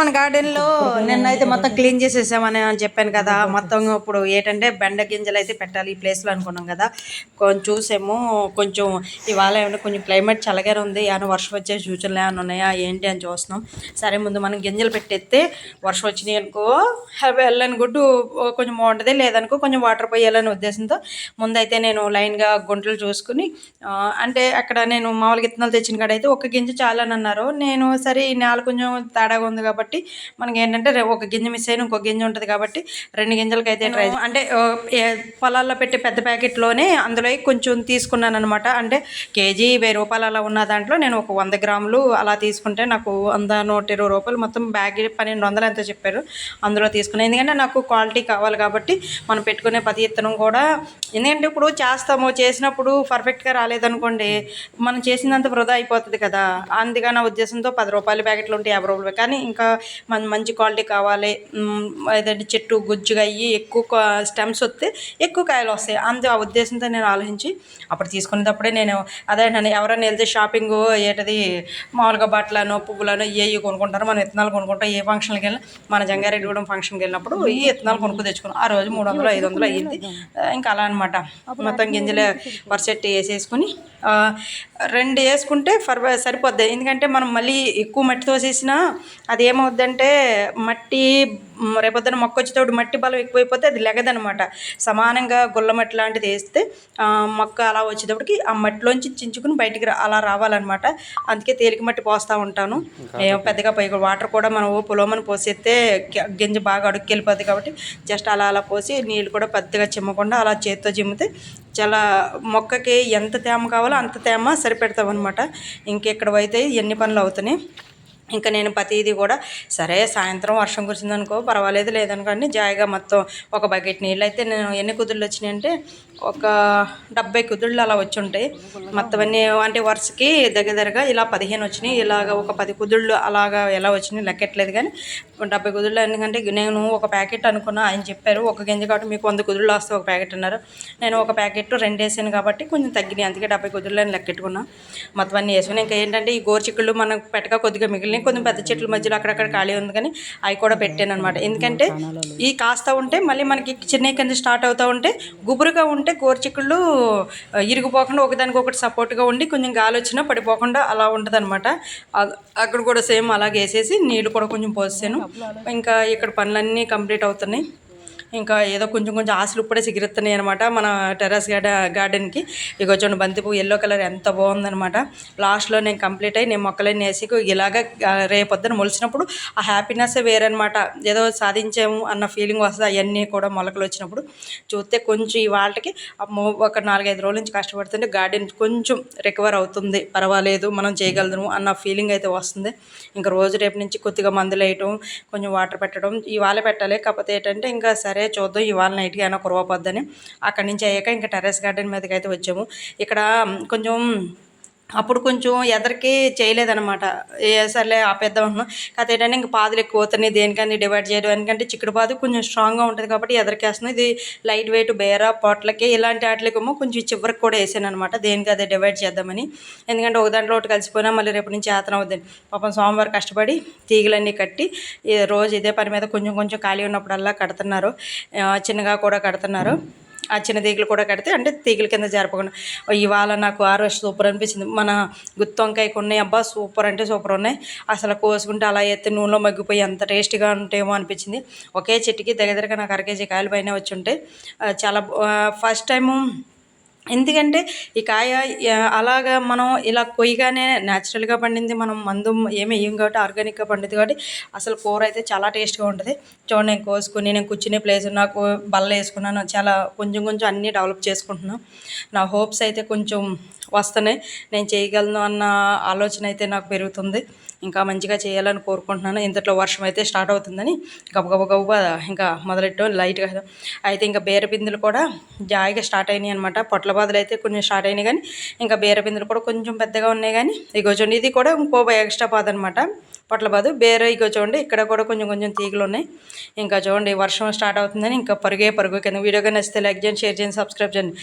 మన గార్డెన్లో నిన్నైతే మొత్తం క్లీన్ చేసేసామని అని చెప్పాను కదా. మొత్తం ఇప్పుడు ఏంటంటే బెండ గింజలు అయితే పెట్టాలి ఈ ప్లేస్లో అనుకున్నాం కదా. కొంచెం చూసాము. కొంచెం ఇవాళ ఏమన్నా కొంచెం క్లైమేట్ చల్లగానే ఉంది. ఏమైనా వర్షం వచ్చే సూచనలు ఏమైనా ఉన్నాయా? ఏంటి అని చూస్తున్నాం. సరే ముందు మనం గింజలు పెట్టేస్తే వర్షం వచ్చినాయి అనుకో వెళ్ళని గుడ్డు కొంచెం బాగుంటుంది. లేదనుకో కొంచెం వాటర్ పోయాలనే ఉద్దేశంతో ముందైతే నేను లైన్గా గుంటలు చూసుకుని అంటే అక్కడ నేను మామూలుగా ఇత్తనాలు తెచ్చిన కాడ అయితే ఒక గింజ చాలని అన్నారు. నేను సరే ఈ నేల కొంచెం తేడాగా ఉంది కాబట్టి మనకి ఏంటంటే ఒక గింజ మిస్ అయిన ఇంకో గింజ ఉంటుంది కాబట్టి రెండు గింజలకి అయితే ట్రై అంటే పొలాల్లో పెట్టే పెద్ద ప్యాకెట్లోనే అందులో కొంచెం తీసుకున్నాను అనమాట అంటే కేజీ వెయ్యి రూపాయలు అలా ఉన్న దాంట్లో నేను ఒక వంద గ్రాములు అలా తీసుకుంటే నాకు వంద నూట ఇరవై రూపాయలు మొత్తం బ్యాగ్ పన్నెండు వందలు ఎంతో చెప్పారు అందులో తీసుకున్నాను ఎందుకంటే నాకు క్వాలిటీ కావాలి కాబట్టి మనం పెట్టుకునే ప్రతి ఇత్తనం కూడా ఎందుకంటే ఇప్పుడు చేస్తాము చేసినప్పుడు పర్ఫెక్ట్గా రాలేదనుకోండి మనం చేసినంత వృధా అయిపోతుంది కదా. అందుకని నా ఉద్దేశంతో పది రూపాయల ప్యాకెట్లు ఉంటే యాభై రూపాయలు. కానీ ఇంకా మన మంచి క్వాలిటీ కావాలి ఏదంటే చెట్టు గుజ్జుగా అయ్యి ఎక్కువ స్టెమ్స్ వస్తే ఎక్కువ కాయలు వస్తాయి. అందు ఆ ఉద్దేశంతో నేను ఆలోచించి అప్పుడు తీసుకునేటప్పుడే నేను అదే నేను ఎవరైనా వెళ్తే షాపింగ్ ఏంటది మామూలుగా బట్టలను పువ్వులను ఏ కొనుక్కుంటారో మనం విత్తనాలు కొనుక్కుంటాం ఏ ఫంక్షన్కి వెళ్ళినా మన జంగారెడ్డిగూడెం ఫంక్షన్కి వెళ్ళినప్పుడు ఈ విత్తనాలు కొనుక్కు తెచ్చుకున్నాం. ఆ రోజు మూడు వందలు ఐదు వందలు అయ్యింది. ఇంకా అలా అనమాట మొత్తం గింజలు వరసెట్టి వేసేసుకుని రెండు వేసుకుంటే ఫర్ సరిపోద్ది. ఎందుకంటే మనం మళ్ళీ ఎక్కువ మట్టితో చేసినా అది ఏమవుద్దంటే మట్టి రేపొద్దున మొక్క వచ్చేటప్పుడు మట్టి బలం ఎక్కువైపోతే అది లెగదనమాట. సమానంగా గుల్ల మట్టి లాంటిది వేస్తే మొక్క అలా వచ్చేటప్పటికి ఆ మట్టిలోంచి చించుకుని బయటికి అలా రావాలన్నమాట. అందుకే తేలిక మట్టి పోస్తూ ఉంటాను. ఏం పెద్దగా పై వాటర్ కూడా మనం పొలోమని పోసేస్తే గింజ బాగా అడుక్కి వెళ్ళిపోద్ది కాబట్టి జస్ట్ అలా అలా పోసి నీళ్ళు కూడా పెద్దగా చిమ్మకుండా అలా చేత్తో చిమ్మితే చాలా మొక్కకి ఎంత తేమ కావాలో అంత తేమ సరిపెడతాం అనమాట ఇంకెక్కడ అయితే ఎన్ని పనులు అవుతున్నాయి. ఇంకా నేను ప్రతిదీ కూడా సరే సాయంత్రం వర్షం కురిసిందనుకో పర్వాలేదు లేదనుకోండి జాయిగా మొత్తం ఒక బకెట్ నీళ్ళు. అయితే నేను ఎన్ని కుదుళ్ళు వచ్చినాయి అంటే ఒక డెబ్బై కుదుళ్ళు అలా వచ్చి ఉంటాయి. మొత్తం అన్నీ అంటే వరుసకి దగ్గర దగ్గరగా ఇలా పదిహేను వచ్చినాయి. ఇలాగ ఒక పది కుదుళ్ళు అలాగా ఎలా వచ్చినాయి లెక్కట్లేదు కానీ డెబ్బై కుదుళ్ళు ఎందుకంటే నేను ఒక ప్యాకెట్ అనుకున్నా. ఆయన చెప్పారు ఒక గింజ కాబట్టి మీకు వంద కుదుళ్ళు వస్తే ఒక ప్యాకెట్ అన్నారు. నేను ఒక ప్యాకెట్ రెండు వేసాను కాబట్టి కొంచెం తగ్గినాయి. అందుకే డెబ్బై కుదుళ్ళు అని లెక్కెట్టుకున్నా. మొత్తం అన్నీ వేసుకుని ఇంకా ఏంటంటే ఈ గోరు చిక్కుళ్ళు మనకు పెట్టక కొద్దిగా మిగిలిన మిగిలినాయి కొంచెం పెద్ద చెట్ల మధ్యలో అక్కడక్కడ ఖాళీ ఉంది కానీ అవి కూడా పెట్టాను అనమాట ఎందుకంటే ఈ కాస్త ఉంటే మళ్ళీ మనకి చిన్న కింద స్టార్ట్ అవుతూ ఉంటే గుబురుగా ఉంటే గోరుచిక్కుళ్ళు ఇరిగిపోకుండా ఒకదానికి ఒకటి సపోర్ట్గా ఉండి కొంచెం గాలి వచ్చినా పడిపోకుండా అలా ఉంటుంది అనమాట అక్కడ కూడా సేమ్ అలాగే వేసేసి నీళ్ళు కూడా కొంచెం పోసాను ఇంకా ఇక్కడ పనులన్నీ కంప్లీట్ అవుతున్నాయి. ఇంకా ఏదో కొంచెం కొంచెం ఆశలు ఇప్పుడే సిగిరెత్తున్నాయి అనమాట మన టెర్రస్ గార్డ గార్డెన్కి. ఇక చూడండి బంతిపూ ఎల్లో కలర్ ఎంత బాగుందనమాట లాస్ట్లో నేను కంప్లీట్ అయ్యి నేను మొక్కలన్నీ వేసి ఇలాగ రేపొద్దున మొలిచినప్పుడు ఆ హ్యాపీనెస్ వేరనమాట ఏదో సాధించాము అన్న ఫీలింగ్ వస్తుంది అవన్నీ కూడా మొలకలు వచ్చినప్పుడు. చూస్తే కొంచెం ఈ వాళ్ళకి ఒక నాలుగైదు రోజుల నుంచి కష్టపడుతుంటే గార్డెన్ కొంచెం రికవర్ అవుతుంది. పర్వాలేదు మనం చేయగలము అన్న ఫీలింగ్ అయితే వస్తుంది. ఇంకా రోజు రేపు నుంచి కొద్దిగా మందులు వేయటం కొంచెం వాటర్ పెట్టడం ఇవాళ పెట్టాలి. కాకపోతే ఏంటంటే ఇంకా సరే చూద్దాం ఇవాళ నైట్కి అయినా కురవపోద్దని అక్కడి నుంచి అయ్యాక ఇంకా టెర్రస్ గార్డెన్ మీదకి అయితే వచ్చాము. ఇక్కడ కొంచెం అప్పుడు కొంచెం ఎదరికి చేయలేదనమాట ఏ సర్లే ఆపేద్దాం అనుకున్నాం కాకపోతే ఏంటంటే ఇంకా పాదులు ఎక్కువ అవుతున్నాయి. దేనికని డివైడ్ చేయడం ఎందుకంటే చిక్కుడు పాదు కొంచెం స్ట్రాంగ్గా ఉంటుంది కాబట్టి ఎదరికేస్తున్నాం ఇది లైట్ వెయిట్ బేరా పొట్లకి ఇలాంటి వాటికేమో కొంచెం చివరికి కూడా వేసాను అనమాట దేనికి అదే డివైడ్ చేద్దామని. ఎందుకంటే ఒక దాంట్లో ఒకటి కలిసిపోయినా మళ్ళీ రేపు నుంచి యాతన అవుద్దని. పాపం సోమవారం కష్టపడి తీగలన్నీ కట్టి రోజు ఇదే పని మీద కొంచెం కొంచెం ఖాళీ ఉన్నప్పుడల్లా కడుతున్నారు. చిన్నగా కూడా కడుతున్నారు. ఆ చిన్న తీగలు కూడా కడితే అంటే తీగల కింద జరపకుండా ఇవాళ నాకు ఆరోజు సూపర్ అనిపించింది. మన గుత్తి వంకాయకు ఉన్నాయి అబ్బా సూపర్ అంటే సూపర్ ఉన్నాయి. అసలు కోసుకుంటే అలా ఎత్తి నూనెలో మగ్గిపోయి ఎంత టేస్ట్గా ఉంటాయేమో అనిపించింది. ఒకే చెట్టుకి దగ్గర దగ్గరగా నాకు అర కేజీ కాయలు పైన వచ్చి ఉంటాయి. చాలా ఫస్ట్ టైము ఎందుకంటే ఈ కాయ అలాగా మనం ఇలా కొయ్యగానే న్యాచురల్గా పండింది మనం మందు ఏమి వేయం కాబట్టి ఆర్గానిక్గా పండింది కాబట్టి అసలు కూర అయితే చాలా టేస్ట్గా ఉంటుంది. చూడండి నేను కోసుకుని నేను కూర్చునే ప్లేస్ నాకు బల్ల వేసుకున్నాను చాలా కొంచెం కొంచెం అన్నీ డెవలప్ చేసుకుంటున్నాను. నా హోప్స్ అయితే కొంచెం వస్తున్నాయి. నేను చేయగలను అన్న ఆలోచన అయితే నాకు పెరుగుతుంది. ఇంకా మంచిగా చేయాలని కోరుకుంటున్నాను. ఇంతట్లో వర్షం అయితే స్టార్ట్ అవుతుందని గబగబ గబగబ ఇంకా మొదలెట్టడం లైట్గా అయితే. ఇంకా బీరబిందులు కూడా జాయిగా స్టార్ట్ అయినాయి అనమాట పొట్ల బాధలు అయితే కొంచెం స్టార్ట్ అయినాయి కానీ ఇంకా బీరబిందులు కూడా కొంచెం పెద్దగా ఉన్నాయి కానీ ఇగో చూడండి ఇది కూడా ఇంకో ఎక్స్ట్రా బాధ అనమాట పొట్ల బాదు బేర ఇగో చూడండి ఇక్కడ కూడా కొంచెం కొంచెం తీగలు ఉన్నాయి. ఇంకా చూడండి వర్షం స్టార్ట్ అవుతుందని ఇంకా పరుగే పరుగు కింద వీడియో కానీ నచ్చితే లైక్ చేయండి షేర్ చేయండి సబ్స్క్రైబ్ చేయండి.